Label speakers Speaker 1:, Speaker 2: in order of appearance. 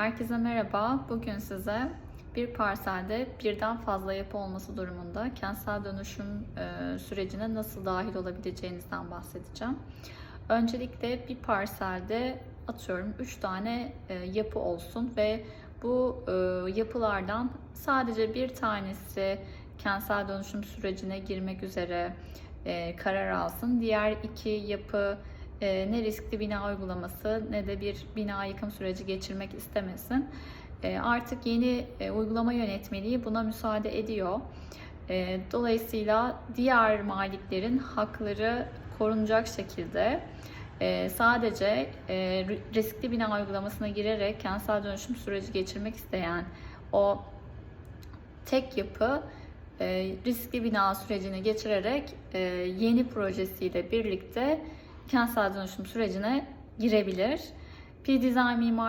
Speaker 1: Herkese merhaba. Bugün size bir parselde birden fazla yapı olması durumunda kentsel dönüşüm e, sürecine nasıl dahil olabileceğinizden bahsedeceğim. Öncelikle bir parselde atıyorum 3 tane e, yapı olsun ve bu e, yapılardan sadece bir tanesi kentsel dönüşüm sürecine girmek üzere karar alsın. Diğer iki yapı ne riskli bina uygulaması ne de bir bina yıkım süreci geçirmek istemesin. E, artık yeni e, uygulama yönetmeliği buna müsaade ediyor. E, dolayısıyla diğer maliklerin hakları korunacak şekilde e, sadece e, riskli bina uygulamasına girerek kentsel dönüşüm süreci geçirmek isteyen o tek yapı e, riskli bina sürecini geçirerek e, yeni projesiyle birlikte kentsel dönüşüm sürecine girebilir. P-Design Mimarlık